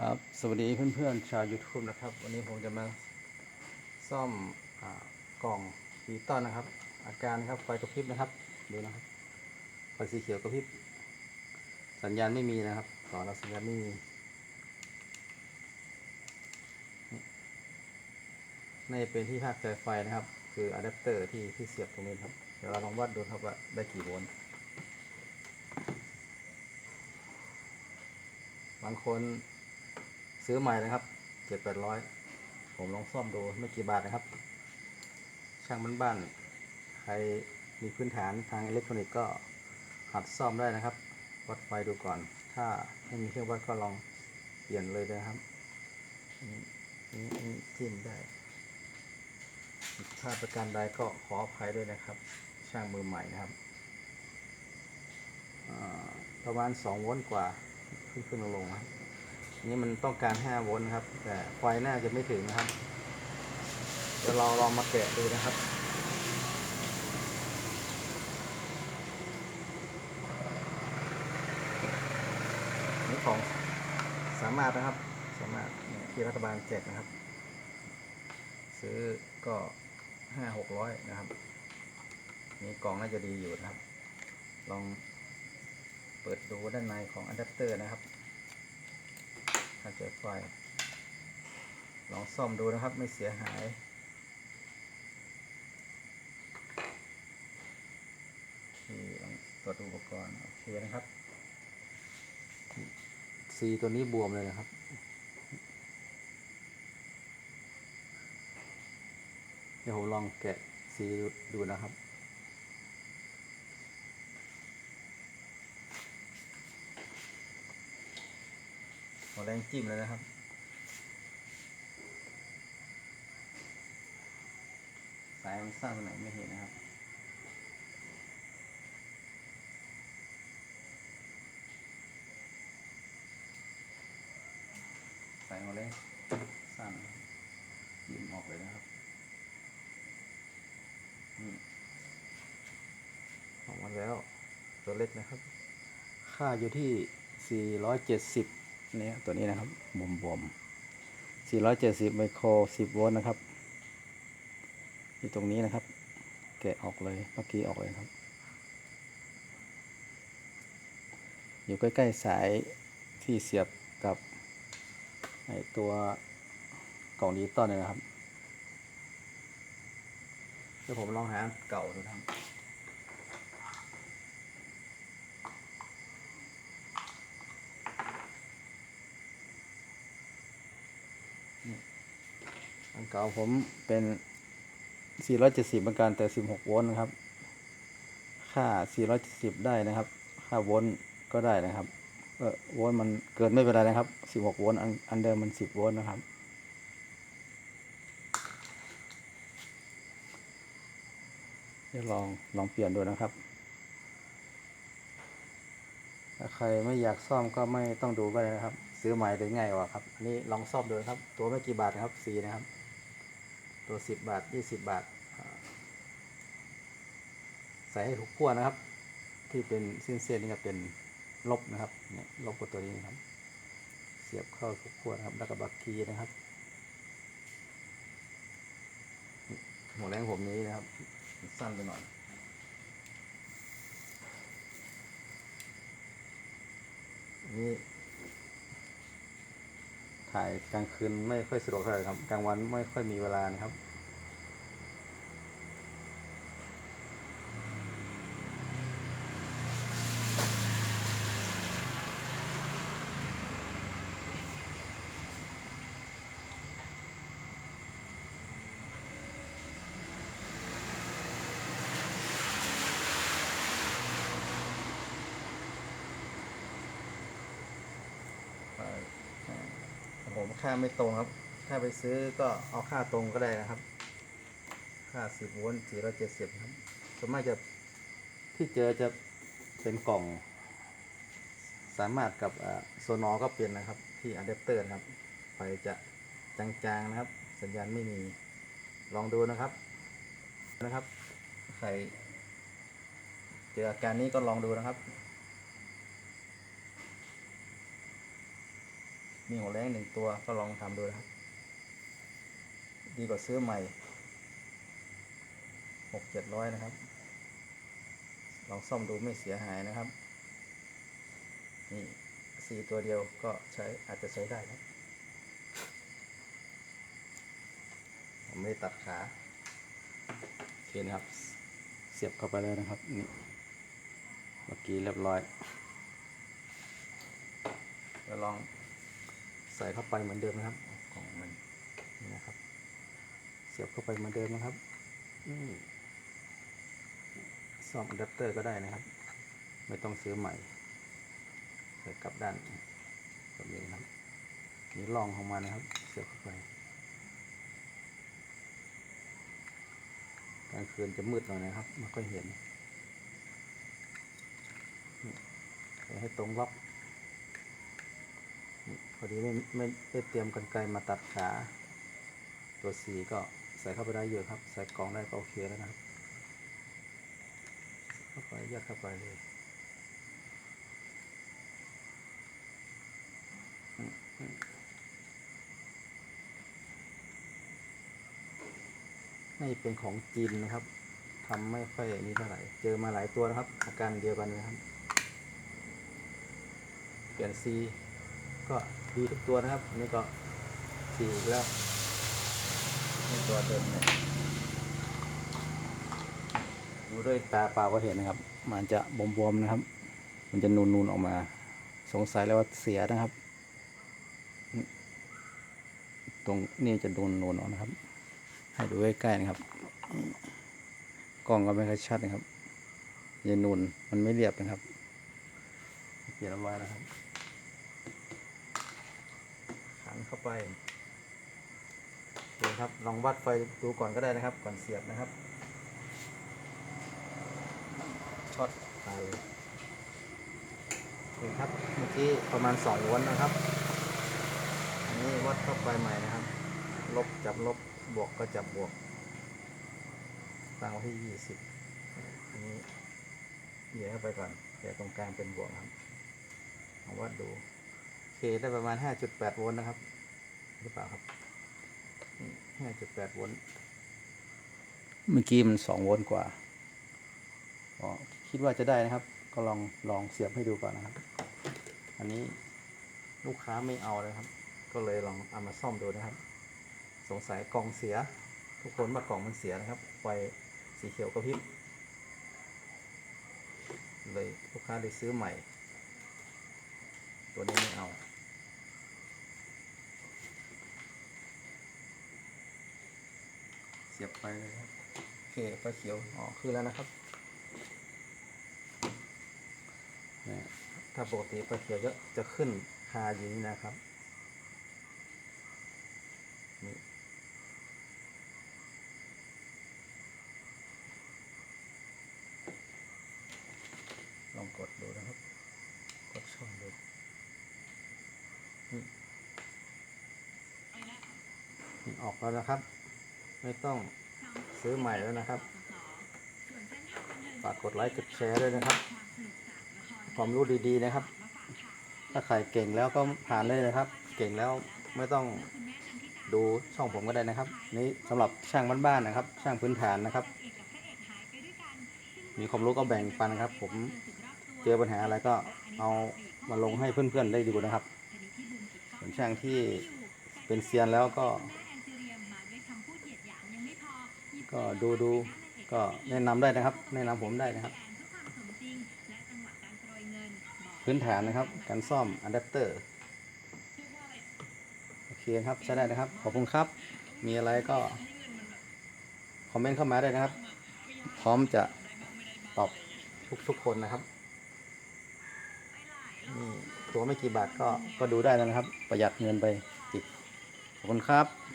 ครับสวัสดีเพื่อนๆชาว YouTube นะครับ วันนี้ผมจะมาซ่อมอกล่องดีตอนนะครับ อาการนะครับไฟกระพริบนะครับดูนะครับไฟสีเขียวกระพริบสัญญาณไม่มีนะครับต่อเราสัญญาณไม่มีนี่เป็นที่ภาคสายไฟนะครับ คืออะแดปเตอร์ที่ที่เสียบตรงนี้ครับเดี๋ยวเราลองวัดดูครับว่าได้กี่โวลต์บางคน ซื้อใหม่นะครับเจ็ดแปดร้อยผมลองซ่อมดูไม่กี่บาทนะครับ ช่างบ้านบ้านๆใครมีพื้นฐานทางอิเล็กทรอนิกส์ก็หัดซ่อมได้นะครับ วัดไฟดูก่อน ถ้าไม่มีเครื่องวัดก็ลองเปลี่ยนเลยนะครับนี่นี่จิ้มได้ถ้าประการใดก็ขออภัยด้วยนะครับ ช่างมือใหม่นะครับประมาณ 2 โวลต์กว่า ขึ้นขึ้นลงลงครับ นี่มันต้องการ 5 โวลต์ครับ แต่ไฟน่าจะไม่ถึงนะครับ เดี๋ยวเราลองมาแกะดูนะครับนี่ของสามารถนะครับ สามารถที่รัฐบาลแจกนะครับ ซื้อก็ห้าหกร้อยนะครับ นี่กล่องน่าจะดีอยู่นะครับ ลองเปิดดูด้านในของอะแดปเตอร์นะครับ ถ้าเจอไฟ ลองซ่อมดูนะครับไม่เสียหายที่ลองตรวจอุปกรณ์โอเคนะครับซีตัวนี้บวมเลยนะครับเดี๋ยวผมลองแกะซีดูนะครับ แรงจิ้มเลยนะครับ สายมันสั้นไปไหนไม่เห็นนะครับสายหัวแรงสั้นยิ้มออกเลยนะครับนี่ออกมาแล้วตัวเล็กนะครับ ค่าอยู่ที่ 470เนี่ยตัวนี้นะครับบวมบวม470 ไมโคร 10 โวลต์นะครับอยู่ตรงนี้นะครับ แกะออกเลยเมื่อกี้ออกเลยครับ อยู่ใกล้ ๆ สายที่เสียบกับไอตัวกล่องดิจิตอลเนี่ยนะครับ เดี๋ยวผมลองหาเก่าดูนะครับ อันเก่าผมเป็น 470เหมือนกันแต่ 16 โวลต์นะครับ ค่า 470 ได้นะครับ ค่าโวลต์ก็ได้นะครับ เออโวลต์มันเกินไม่เป็นไรนะครับ 16 โวลต์อันเดิมมัน 10 โวลต์นะครับ เดี๋ยวลองลองเปลี่ยนดูนะครับ ถ้าใครไม่อยากซ่อมก็ไม่ต้องดูก็ได้นะครับ ซื้อใหม่ได้ง่ายกว่าครับ อันนี้ลองซ่อมดูนะครับ ตัวไม่กี่บาทนะครับฟรีนะครับ ตัวสิบบาทยี่สิบบาท ใส่ให้ทุกขั้วนะครับ ที่เป็นเส้นๆนี่ก็เป็นลบนะครับเนี่ยลบกับตัวนี้นะครับ เสียบเข้าทุกขั้วนะครับแล้วก็บักคีนะครับหัวแรงผมนี้นะครับ สั้นไปหน่อยนี่ ถ่ายกลางคืนไม่ค่อยสะดวกเท่าไหร่ครับกลางวันไม่ค่อยมีเวลานะครับ ผมค่าไม่ตรงครับ ถ้าไปซื้อก็เอาค่าตรงก็ได้นะครับ ค่าสิบโวลต์สี่ร้อยเจ็ดสิบครับส่วนมากจะที่เจอจะเป็นกล่อง สามารถกับโซนอก็เปลี่ยนนะครับ ที่อะแดปเตอร์นะครับไฟจะจางๆนะครับ สัญญาณไม่มีลองดูนะครับนะครับ ใคร เจออาการนี้ก็ลองดูนะครับ มีหัวแรงหนึ่งตัวก็ลองทำดูนะครับ ดีกว่าซื้อใหม่หกเจ็ดร้อยนะครับ ลองซ่อมดูไม่เสียหายนะครับ นี่สี่ตัวเดียวก็ใช้อาจจะใช้ได้ครับผมไม่ได้ตัดขาโอเคนะครับ เสียบเข้าไปเลยนะครับนี่เมื่อกี้เรียบร้อย แล้วลอง ส่เข้าไปเหมือนเดิมนะครับของมันนี่นะครับ เสียบเข้าไปเหมือนเดิมนะครับนี่ซ่อมอะแดปเตอร์ก็ได้นะครับ ไม่ต้องซื้อใหม่ใส่กลับด้านแบบนี้นะครับนี่ลองของมันนะครับ เสียบเข้าไปกลางคืนจะมืดหน่อยนะครับไม่ค่อยเห็นใส่ให้ตรงล็อกนี่พ อดีไม่ไม่ได้เตรียมกันไกรมาตัดขา ตัวสีก็ใส่เข้าไปได้เยอะครับ ใส่กล่องได้ก็โอเคแล้วนะครับ เข้าไปยัดเข้าไปเลยนี่เป็นของจีนนะครับทำไม่ค่อยนี้เท่าไหร่ เจอมาหลายตัวนะครับ อาการเดียวกันนะครับ เปลี่ยนซีก็ ดีทุกตัวนะครับ นี่ก็สีอีกแล้วนี่ตัวเดิมเนี่ยดูด้วยตาเปล่าก็เห็นนะครับ มันจะบวมๆนะครับ มันจะนูนๆออกมา สงสัยแล้วว่าเสียนะครับ ตรงนี้จะนูนๆออกนะครับ ให้ดูใกล้ๆนะครับ กล้องก็ไม่ค่อยชัดนะครับจะนูนมันไม่เรียบนะครับเปลี่ยนเอาไว้นะครับ ขัน เข้าไปโอเคครับลองวัดไฟดูก่อนก็ได้นะครับ ก่อนเสียบนะครับช็อตตาเลยโอเคครับเมื่อกี้ประมาณ2โวลต์นะครับอันนี้วัดเข้าไปใหม่นะครับ ลบจับลบบวกก็จับบวกตั้งไว้ที่ 20 อันนี้เหยียบเข้าไปก่อนแต่ตรงกลางเป็นบวกครับลองวัดดูโอเคได้ประมาณ 5.8 โวลต์นะครับ หรือเปล่าครับนี่5.8โวลต์เมื่อกี้มัน2โวลต์กว่าอ๋อคิดว่าจะได้นะครับ ก็ลองลองเสียบให้ดูก่อนนะครับ อันนี้ลูกค้าไม่เอาเลยครับ ก็เลยลองเอามาซ่อมดูนะครับ สงสัยกล่องเสีย ทุกคนว่ากล่องมันเสียนะครับ ไฟสีเขียวกระพริบเลยลูกค้าเลยซื้อใหม่ ตัวนี้ไม่เอา สียบไปเลยครับโอเคไฟเขียวอ๋อคือแล้วนะครับนี่ยถ้าปกติไฟเขียวจะจะขึ้นคาอยู่นี่นะครับนี่ลองกดดูนะครับ กดช่องดูนี่ออกแล้วนะครับ ไม่ต้องซื้อใหม่แล้วนะครับ ฝากกดไลค์กดแชร์ด้วยนะครับ ความรู้ดีๆนะครับ ถ้าใครเก่งแล้วก็ผ่านเลยนะครับ เก่งแล้วไม่ต้องดูช่องผมก็ได้นะครับ นี่สำหรับช่างบ้านๆนะครับ ช่างพื้นฐานนะครับ มีความรู้ก็แบ่งปันนะครับ ผมเจอปัญหาอะไรก็เอามาลงให้เพื่อนๆได้ดูนะครับส่วนช่างที่เป็นเซียนแล้วก็ ก็ดูดูก็แนะนำได้นะครับ แนะนำผมได้นะครับ พื้นฐานนะครับ การซ่อมอะแดปเตอร์โอเคครับใช้ได้นะครับ ขอบคุณครับ มีอะไรก็ คอมเมนต์เข้ามาได้นะครับ พร้อมจะตอบทุกๆคนนะครับนี่ตัวไม่กี่บาทก็ก็ดูได้แล้วนะครับ ประหยัดเงินไปอีกขอบคุณครับ